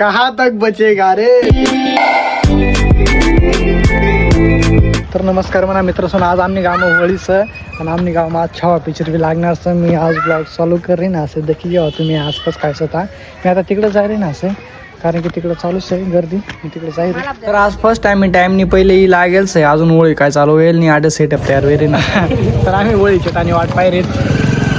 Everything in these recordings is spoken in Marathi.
कहा तक बचेगा रे? तर नमस्कार म्हणा मित्र सोन आज आम्ही गाव होळीचं आणि आम्ही गाव आज छावा पिक्चर बी लागणार असं मी आज ब्लॉग चालू करेन असे देखील जेव्हा तुम्ही आसपास काय होता मी आता तिकडे जाईल ना असे कारण की तिकडे चालूच आहे गर्दी. मी तिकडे जाईल तर आज फर्स्ट टाइम मी टाइमनी पहिले लागेलच आहे. अजून होळी काय चालू होईल नाही आडे सेटअप तयार होईल ना. तर आम्ही होळीचे आणि वाट पाहिजे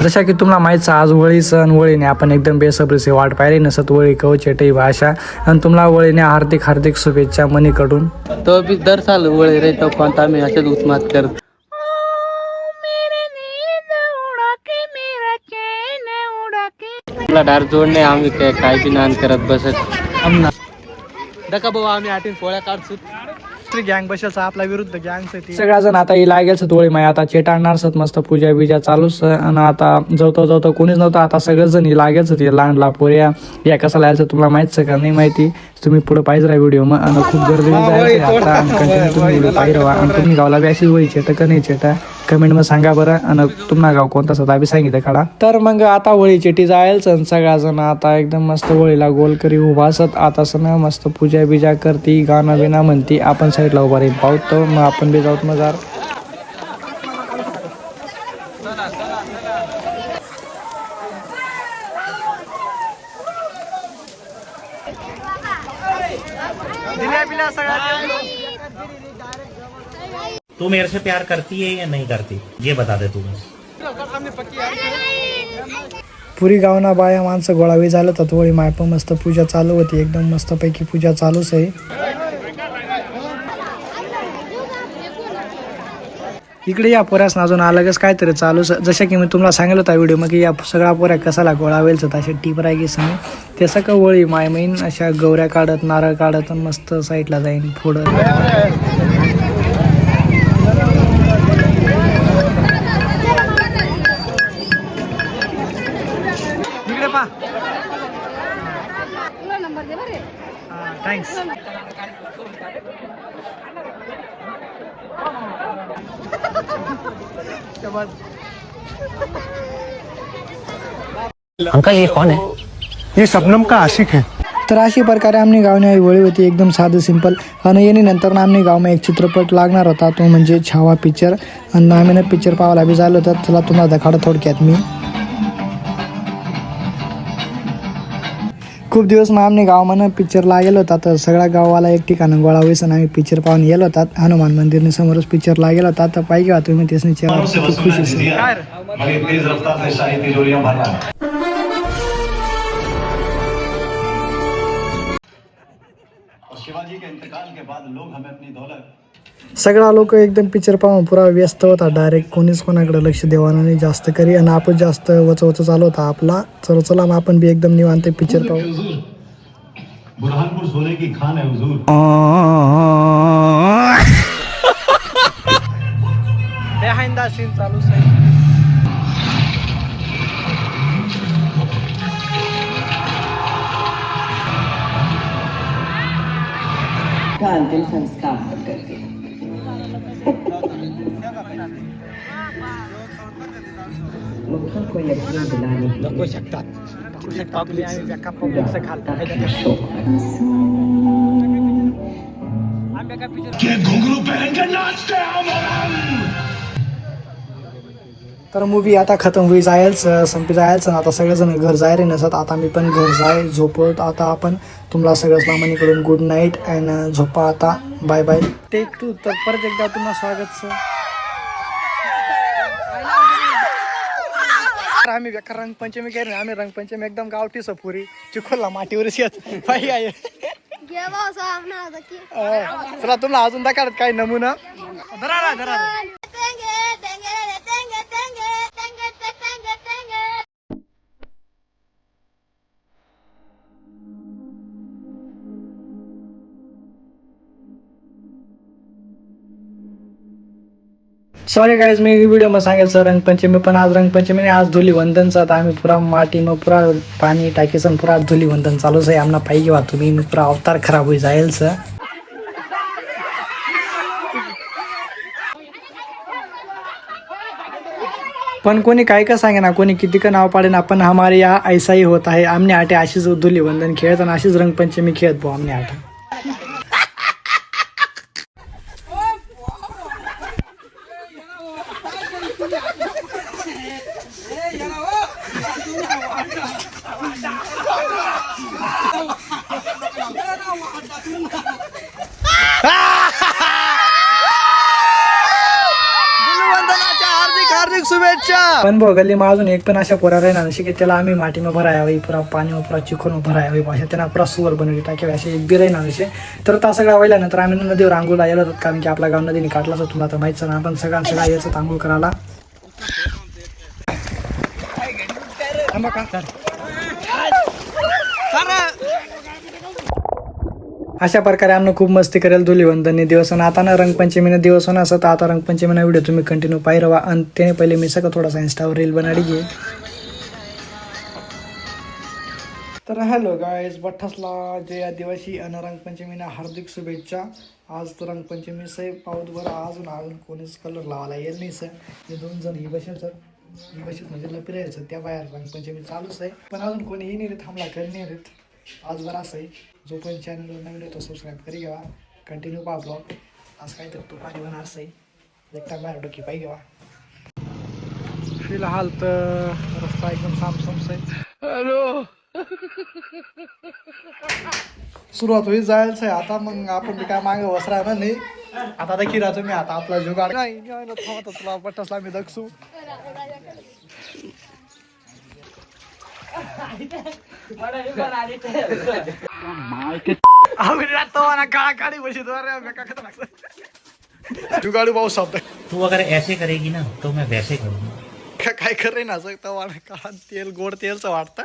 जशा की तुम्हाला माहीत आहे, आज वळी सण वळीने आपण एकदम बेसब्रीचे वाट पाहिली नसत वळी कवचेटई भाषा. आणि तुम्हाला वळीने हार्दिक हार्दिक शुभेच्छा मनीकडून तो बी दर साल वळी रे तो कोणता आम्ही असेच उस्मात करतो. आपला डार जोडणे आम्ही काय काय बी नान करत बसत. डका दका भाऊ आम्ही आठीन पोळ्या काढतो गँग बशाचा आपला विरुद्ध गँग सगळ्या जण आता ही लागेल थोडी माय. आता चेटाळणार सत मस्त पूजा बिजा चालूच आणि आता जवतो जवतो कोणीच नव्हतं. आता सगळेच जण ही लागेलच ते लहान लापोऱ्या या कसा लागायचं तुम्हाला माहितच का? नाही माहिती. तुम्ही पुढे पाहिजे राहा व्हिडिओ मग आणि खूप आहे आता. तुम्ही व्हिडिओ पाहिजे राहा. आणि तुम्ही गावला बी अशीच वही चेट का नाही चेटा कमेंटमध्ये सांगा बरं. आणि तुम्हाला गाव कोणता सता बी सांगितलं काढा. तर मग आता वळी चेटी जायलच आणि सगळ्या जण आता एकदम मस्त वळीला गोल करी उभा असत. आता सण मस्त पूजा बिजा करती गाणं बिना म्हणती. आपण साईडला उभा राहील पाहतो मग आपण बी जाऊत मजार. तू मेरे से प्यार करती है या नहीं करती? ये बता दे तू बस। पुरी गावना बाया माणसं गोळावी झालं तर होळी माय पण मस्त पूजा चालू होती. एकदम मस्त पैकी पूजा चालूच आहे. इकडे या पोऱ्यास अजून अलगच तरी चालू जसं की मी तुम्हाला सांगितलं होता व्हिडिओ मग या सगळ्या पोऱ्या कसाला गोळावेल तर असे टीप राही सांग ते सगळं वळी मायमईन अशा गौऱ्या काढत नारळ काढत मस्त साईडला जाईन पुढं अंकल ये कौन है? ये शबनम का आशिक है। तर अशी प्रकारे आमनी गावने वळी होती एकदम साधं सिंपल आणि येणे नंतर आमने गावમાં एक चित्रपट लागणार होता तो म्हणजे छावा पिक्चर आणि आम्ही पिक्चर पाहायला बी झालो तर चला तुम्हाला दाखवतो थोडक्यात मी. खूप दिवस मग आमने गावामध्ये पिक्चर लागेल होता तर सगळ्या गावाला एक ठिकाण गोळा होईस आणि आम्ही पिक्चर पाहून गेलो होतात. हनुमान मंदिरने समोरच पिक्चर लागेल होता तर पाहिजे तुम्ही त्यासनी चेहरा किती खुशी असेल. बड़ी तेज रफ्तार से शाही तिजोरियां भर रहा है और शिवाजी के इंतकाल के बाद लोग हमें अपनी दौलत सगळा लोक एकदम पिक्चर पाहून पुरा व्यस्त होता. डायरेक्ट कोणीच कोणाकडे लक्ष देवाना नाही जास्त करी. आणि आपण जास्त वच वच चालू होता आपला. चलो चला मग आपण बी एकदम निवांत पिक्चर पाहू. सोने की खान है चालू आहे. का अंतिम संस्कार करके मुखों को यकीन दिलाने के तर मूवी आता खतम होई जायच संपी जायच ना आता सगळेजण घर जाय रे नसत. आता मी पण घर जाय झोपत आता आपण तुम्हाला सगळ्याच मामानीकडून गुड नाईट अँड झोपा आता. बाय बाय टेक टू तर परत एकदा तुम्हाला स्वागत सर आम्ही बेकार रंगपंचमी केली आम्ही रंगपंचमी एकदम गावठी सपुरी चिखोला मातीवरच येत. बाई आहे चला तुम्हाला अजून दाखवत काय नमुना? धरा धरा सॉरी गाईज मी व्हिडिओमध्ये सांगायचं रंगपंचमी पण आज रंगपंचमी नाही, आज धुलीवंदनचा आता आम्ही पुरा माटी मग पुरा पाणी टाकीसन पुरा धुलीवंदन चालूच आहे. आम्हाला पाहिजे वा तुम्ही मग पुरा अवतार खराब होई जाईल सर. पण कोणी काय का सांगे ना कोणी किती का नाव पाडेन आपण हमारे या ऐसाही होत आहे. आमने आटे अशीच धुलीवंदन खेळत आणि अशीच रंगपंचमी खेळत भाऊ आमने आटा हार्दिक हार्दिक शुभेच्छा पण भाऊ गल्लीमा अजून एक पण अशा पोरा राहणार नशी की त्याला आम्ही मातीमा भरायावी पुरा पाणी पुरा चिखून भरायावी भाषा त्यांना पुरा सुवर बनवली टाकावी असे एक बी राहणार नसे तर त्या सगळ्या वहिल्यानंतर आम्ही नदीवर आंघोळला गेलो होतो कारण की आपला गाव नदीने काढलाच होता तुला तर माहितीच ना आपण सगळ्या सगळ्या यायचं आंघोळ करायला. थांबा का? अशा प्रकारे आम्ही खूप मस्ती करेल धुलीवंदनी दिवस. आता ना रंगपंचमीनं दिवस होणार असं तर आता रंगपंचमीनं व्हिडिओ तुम्ही कंटिन्यू पाहिरवा आणि त्याने पहिले मी सगळं थोडासा इंस्टावर रील बनाडी घे. तर हॅलो गायज बठ्ठसला जय आदिवासी अन रंगपंचमीना हार्दिक शुभेच्छा. आज तर रंगपंचमी सर पाऊत बरं अजून अजून कोणीच कलर लावायला येईल नाही सर. हे दोन जण ही बसेल सर. ही बसेल म्हणजे लपिरायचं त्या बाहेर रंगपंचमी चालूच आहे. पण अजून कोणीही नाही रे थांबला करी नाही आज बरं असं आहे. जो पण चॅनलवर नवीन आहे तो सबस्क्राईब करी घ्यावा. कंटिन्यू पहा ब्लॉग आज काय तर तो पाणी असं आहे. एकटा बाहेर डोकी पाहिजे घ्यावा. फिलहाल तर रस्ता एकदम सामसमस आहे. सुरुवात होईल जायचं आहे आता मग आपण बी काय मागे वसरा ना नाही. आता देखील राहतो मी. आता आपला जुगाड नाही तुला बटसला मी दक्षू जुगाडू भाऊ शब्द तू अगर ऐसे करेगी ना तो मैं वैसे करूँगा काय करे ना सकता काळा तेल गोड तेलचं वाटतं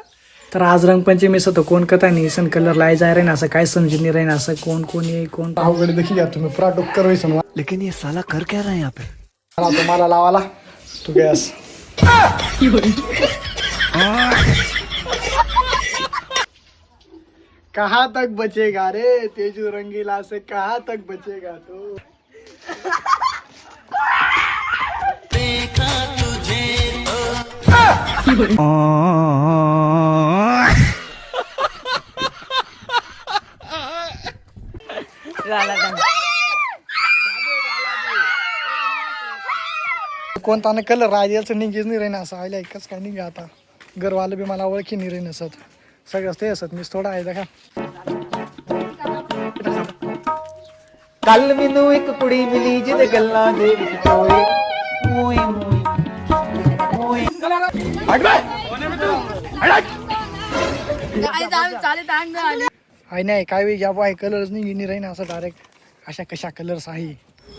तर आज रंगपंचमी असं तर कोण कथा नाही सण कलर लाय जाय रे ना असं काय समजून नाही राहीन असं कोण कोण ये कोण? अवघड देखील या तुम्ही. पुरा डुक्कर होईसन लेकिन ये साला कर क्या रहा है यहाँ पे? मला तुम्हाला लावाला. तू गॅस कहाँ तक बचेगा रे तेजू रंगीला से कहाँ तक बचेगा तू? कोणता ना कलर राजाचं निघेच नाही राहीन असं. आयला एकच काय निघा आता. घरवालं बी मला ओळखी नाही रे नसत. सगळंच ते असत मीच थोडा आहे का ਕੱਲ ਮੈਨੂੰ ਇੱਕ ਕੁੜੀ ਮਿਲੀ ਜਿਹਦੇ ਗੱਲਾਂ ਦੇ ਵਿੱਚ ਹੋਏ ਮੋਏ ਮੋਏ आहे नाही काय वेळ घ्या आहे कलरच नाही नाही राहीन असं डायरेक्ट अशा कशा कलर्स आहे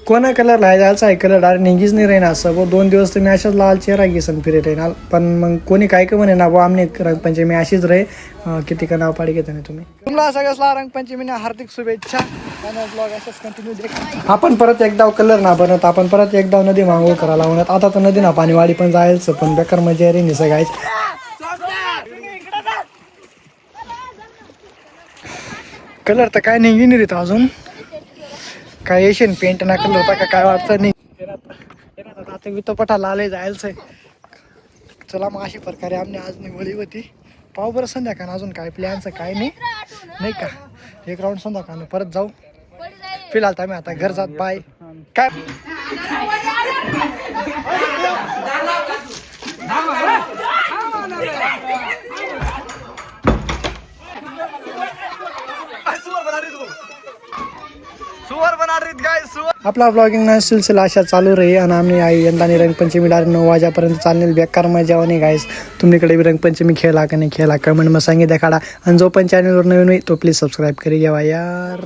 कोणा कलर लायचा आहे? कलर डायरेक्ट निघीच नाही राहीना असं व दोन दिवस तर मी अशाच लाल चेहरा घेसन फिरत राहीन पण मग कोणी काय का म्हणे ना बुवा आम्ही रंगपंचमी अशीच रे. किती का नाव पाडी घेता तुम्ही? तुम्हाला सगळ्यासला रंगपंचमीने हार्दिक शुभेच्छा. ब्लॉग कंटिन्यू देख. आपण परत एकदा कलर ना बनत आपण परत एकदा नदी मागू करायला म्हणत आता तर नदी ना पाणीवाडी पण जायचं पण बेकार मजा रे निसं कलर तर काय नाही नाही अजून. काय एशियन पेंट ना कलर होता का? काय वाटतं नाही? आता वित पटा लाले जायचं चला मग अशी प्रकारे आम्ही आज निवडली होती. पाहू बरं संध्याकाळ अजून काय प्लॅनचं काय नाही. नाही का? एक राऊंड संध्याकाळ परत जाऊ. फिलहाल तर आम्ही आता घर जात बाय. काय? आपला ब्लॉगिंग सिलसिला अशा चालू राही आणि आम्ही आई यंदा रंगपंचमी नऊ वाजेपर्यंत चाललेल बेकार मजा नाही गायस तुमच्याकडे बी रंगपंचमी खेळा का नाही खेळा? कमेंट मग सांगितलं काढा. आणि जो पण चॅनलवर नवीन होईल तो प्लीज सबस्क्राईब करी घ्यावा यार.